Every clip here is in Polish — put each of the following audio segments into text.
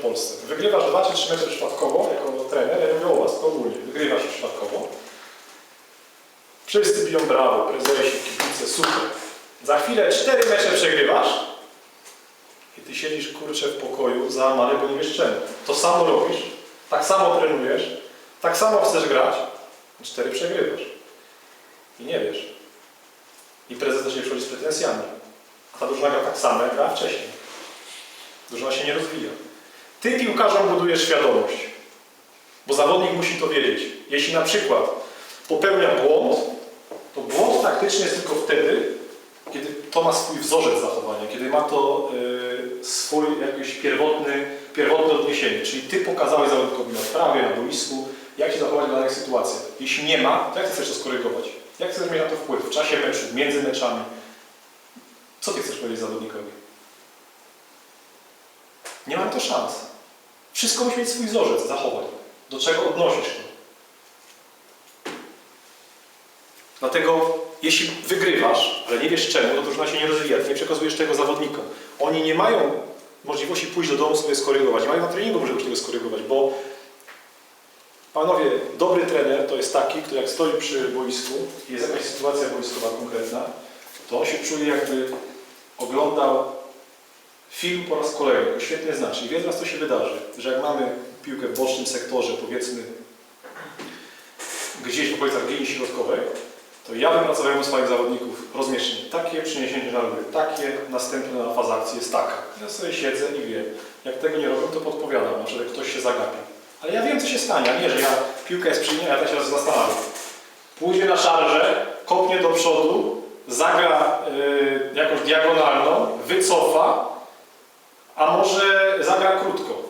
w Polsce. Wygrywasz 2 czy 3 mecze przypadkowo jako trener, ja mówię o was, to ogólnie. Wygrywasz przypadkowo. Wszyscy biją brawo, prezesie, kibice, super. Za chwilę 4 mecze przegrywasz i ty siedzisz kurczę w pokoju załamany, bo nie. To samo robisz, tak samo trenujesz, tak samo chcesz grać, a 4 przegrywasz. I nie wiesz. I prezes zacznie przychodzi z pretensjami. A ta drużyna gra tak samo, jak grała wcześniej. Drużyna się nie rozwija. Ty piłkarzom budujesz świadomość, bo zawodnik musi to wiedzieć. Jeśli na przykład popełnia błąd, to błąd taktyczny jest tylko wtedy, kiedy to ma swój wzorzec zachowania, kiedy ma to y, swój jakiś pierwotny, pierwotne odniesienie. Czyli ty pokazałeś zawodnikowi na prawie, na boisku, jak się zachować w danej sytuacji. Jeśli nie ma, to jak chcesz to skorygować? Jak chcesz mieć na to wpływ w czasie meczu, między meczami? Co ty chcesz powiedzieć zawodnikowi? Nie mam to szans. Wszystko musi mieć swój wzorzec zachowań. Do czego odnosisz to? Dlatego, jeśli wygrywasz, ale nie wiesz czemu, to drużyna się nie rozwija. Nie przekazujesz tego zawodnikom. Oni nie mają możliwości pójść do domu sobie skorygować. Nie mają na treningu możliwości tego skorygować, bo panowie, dobry trener to jest taki, który jak stoi przy boisku jest jakaś sytuacja boiskowa konkretna, to on się czuje jakby oglądał film po raz kolejny, go świetnie zna. Czyli wie teraz co się wydarzy, że jak mamy piłkę w bocznym sektorze, powiedzmy gdzieś w okolicach linii środkowej, to ja wypracowałem u swoich zawodników rozmieszczenie. Takie przyniesienie żarby, takie następna faza akcji jest taka. Ja sobie siedzę i wiem. Jak tego nie robię, to podpowiadam, na ktoś się zagapi. Ale ja wiem, co się stanie, a nie, że ja piłka jest przy niej, a ja się zastanawiam. Pójdzie na szarżę, kopnie do przodu, zagra y, jakąś diagonalną, wycofa, a może zagra krótko.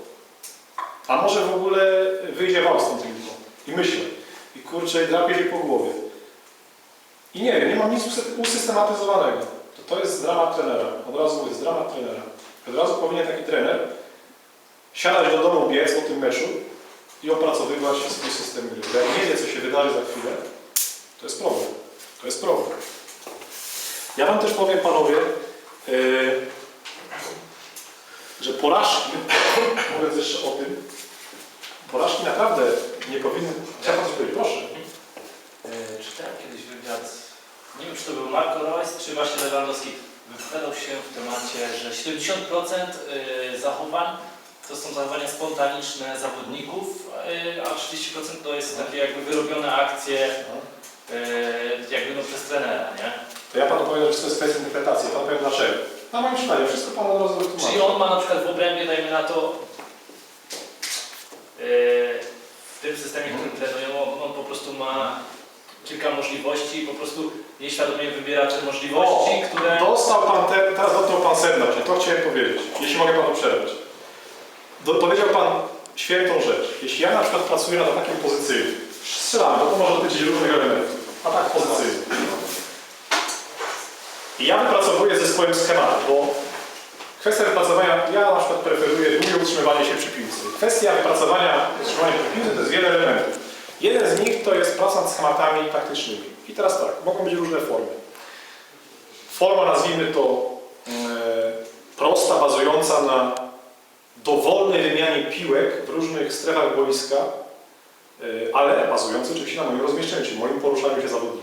A może w ogóle wyjdzie wał z tą piłką. I myślę. I kurczę, drapie się po głowie. I nie wiem, nie mam nic usy- usystematyzowanego. To, to jest dramat trenera. Od razu jest dramat trenera. Od razu powinien taki trener siadać do domu, biec po tym meczu i opracowywać swój system gry. Bo jak nie wie, co się wydarzy za chwilę, to jest problem. To jest problem. Ja Wam też powiem, panowie, yy, że porażki, mówiąc jeszcze o tym, porażki naprawdę nie powinny... Chciałem Pan coś powiedzieć, proszę. E, Czytałem kiedyś wywiad, nie wiem czy to był Marco Reus, czy właśnie Lewandowski, wypowiadał się w temacie, że 70% e, zachowań to są zachowania spontaniczne zawodników, e, a 30% to jest takie jakby wyrobione akcje jakby no przez trenera, nie? To ja Panu powiem, że wszystko jest kwestia interpretacji. Ja Panu powiem dlaczego. Na moim przykładzie, wszystko Panu od razu wytłumaczę. Czyli on ma na przykład w obrębie, dajmy na to, e, w tym systemie, w którym trenują, on, on po prostu ma kilka możliwości i po prostu nieświadomie wybiera te możliwości, które... Dostał Pan, te, teraz dotknął Pan sedna, to chciałem powiedzieć, jeśli mogę Panu przerwać. Do, powiedział Pan świętą rzecz. Jeśli ja na przykład pracuję na takim pozycyjnym, strzelamy, bo to może dotyczyć różnych elementów, a tak pozycyjny. I ja wypracowuję ze swoim schematem, bo kwestia wypracowania, ja na przykład preferuję długie utrzymywanie się przy piłce. Kwestia wypracowania utrzymania przy piłce to jest wiele elementów. Jeden z nich to jest praca nad schematami taktycznymi. I teraz tak, mogą być różne formy. Forma, nazwijmy to e, prosta, bazująca na dowolnej wymianie piłek w różnych strefach boiska, e, ale bazująca oczywiście na moim rozmieszczeniu, moim poruszaniu się zawodnika.